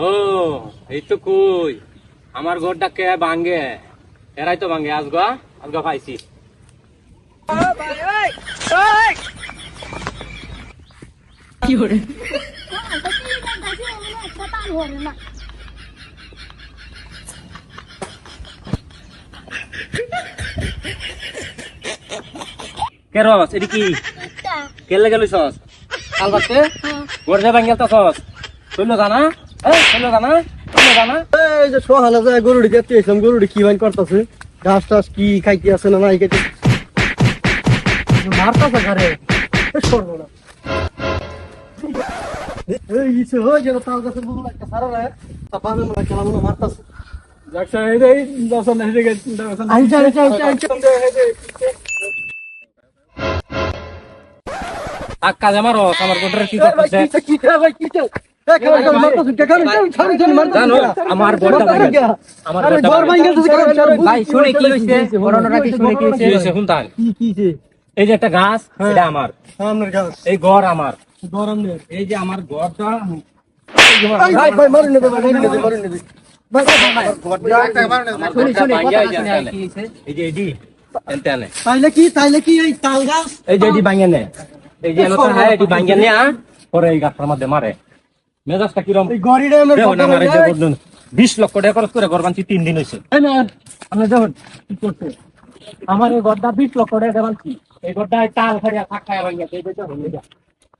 ও এই তো কই? আমার ঘরটা কে ভাঙ্গে এরাই তো ভাঙ্গে আজগা আজগা পাইছি। কে রস এটি কি? কে লেগে লইছস কাল করতে ঘর যে ভাঙ্গে সস? চলল জানা? এই যে সহালে যায় এসলাম কি বাইন করতেছে? ঘাস টাস কি খাইতে আছে না নাই খাইতে মারতাছে ঘরে? সরবো না। এই ইসে হয়ে গেল তার কাছে বুঝলো একটা সারা মনে মনে মারতাছে। আমার কি করতেছে? কি কি ভাই কি আমার ভাই শুনে কি কি শুনে কি এই যে একটা গাছ এটা আমার। এই ঘর আমার। নেই এই যে আমার ঘরটা ভাই ভাই মারুন মারুন তাইলে কি তাইলে কি এই তাল গাছ? এই যে এডি ভাঙ্গে নে। এই যে এনতে হয় নে পরে এই গাছটার মধ্যে মারে। মেজাজটা কিরম? দেখো বিশ লক্ষ টাকা খরচ করে ঘর বানছি তিন দিন হয়েছে আপনি দেখুন কি করছে। আমার এই ঘরটা বিশ লক্ষ টাকা বানছি এই ঘরটা টাল খাইয়া থাক খাইয়া ভাঙিয়া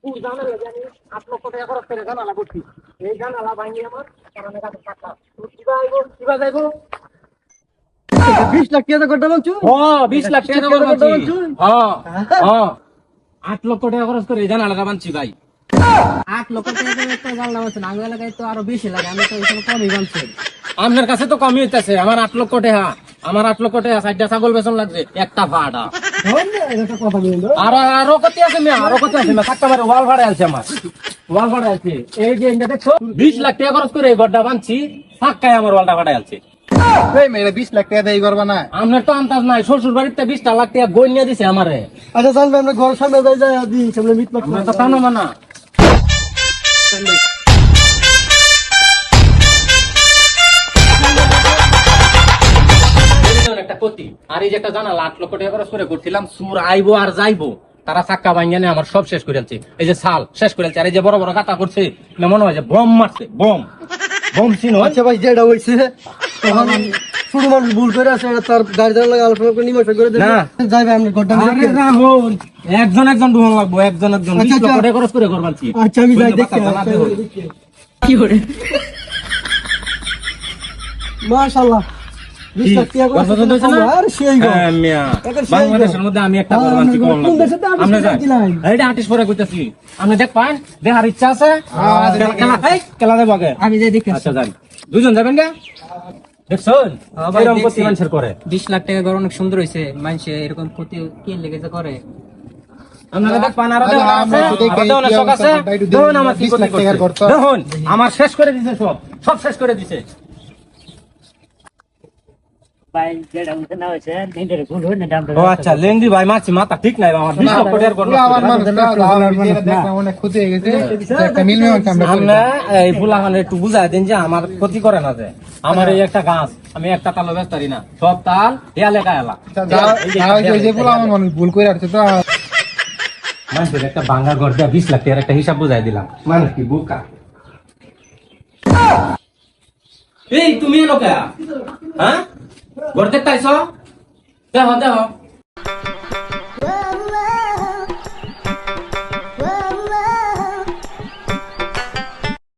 এই জানি আট লক্ষ টাকা খরচ করে জানালা করছি এই জানালা ভাঙিয়ে আমার কারণে কাছে থাকলাম কিবা আইব কিবা যাইব? বিশ লাখ টাকা করতে বলছো বিশ লাখ টাকা খরচ করছি আট লক্ষ টাকা খরচ করে জানালাটা বানছি ভাই। আট লক্ষ টাকা করে একটা জানলাম আছে না। এলাকায় তো আরও বেশি লাগে আমি তো এখানে কমই জানছি। আপনার কাছে তো কমই হইতেছে। আমার আট লক্ষ টাকা আমার আট লক্ষ টাকা চারটা ছাগল বেতন লাগছে একটা ভাড়া। আর আরও কত আছে মেয়ে আরও কত আছে ওয়াল ভাড়া আছে আমার। ওয়াল ভাড়া আছে। এই যে এটা দেখছ বিশ লাখ টাকা খরচ করে এই গড্ডা বানছি থাকায় আমার ওয়ালটা ভাড়া আছে। এই মেরে 20 লাখ টাকা দেই করবা না। আপনার তো আন্দাজ নাই শ্বশুর বাড়িতে বিশটা লাখ টাকা গইনিয়া দিছে আমারে। আচ্ছা জানবে আমরা ঘর সামনে যাই যাই দি সামনে মিট মাট মানা দেখুন একটা ক্ষতি। আর এই যে একটা জানালা আট লক্ষ টাকা খরচ করে করছিলাম সুর আইবো আর যাইবো তারা চাক্কা ভাঙ্গিয়ে আমার সব শেষ করে এই যে সাল শেষ করে আর এই যে বড় বড় কাটা করছে মনে হয় যে বম মারছে বম বম চিনো আচ্ছা ভাই যেটা ছোট মানুষ ভুল করে এটা তার গাড়ি লাগা আলোচনা করে করে না। যাইবে আমরা ঘরটা আরে রাহুল, একজন একজন ডুবন লাগবো একজন একজন। আচ্ছা, টাকা খরচ করে করবান আচ্ছা আমি যাই দেখতে কি করে মাশাআল্লাহ। করে না? হ্যাঁ, বাংলাদেশের মধ্যে আমি একটা আপনি আপনি দেখ পান দেখার ইচ্ছা আছে? খেলা- খেলা- এই, খেলা দেবো আগে। আমি যাই দেখে। আচ্ছা দুজন যাবেন গে? দেখছেন? শেষ এরকম দেখছি। মানুষের করে। বিশ লাখ টাকা শেষ অনেক সুন্দর হয়েছে মানুষে এরকম ক্ষতি কে লেগেছে করে? দিছে আমরা আছে, তো দেখি আরও দেওয়ানোর কি শখ আছে। অবস্থা, একটু দেখুন দেখি, আমার কি 20 ক্ষতি লাখ টাকার করছে। করতো। দেখুন আমার ও আচ্ছা লেন্ডি ভাই মারছি মাথা ঠিক নাই আমার বিশ লক্ষ টাকার গড় আমার আমার অনেক ক্ষতি হয়ে গেছে। একটা মিল মেমন কামড়া করে। আমরা এই ফুলাখানে একটু বুঝাই দেন যে আমার ক্ষতি করে না যে। আমার এই একটা গাছ আমি একটা তালো ব্যস্ত না। সব তাল পুরো আমার মানুষ ভুল করে আসছে তো। মানুষের একটা বাঙ্গা ঘর দেওয়া বিশ লাখ টাকার একটা হিসাব বুঝাই দিলাম। মানুষ কি বোকা? এই তুমি এলো কে? হ্যাঁ? ঘর তাইছ দেহ দেহ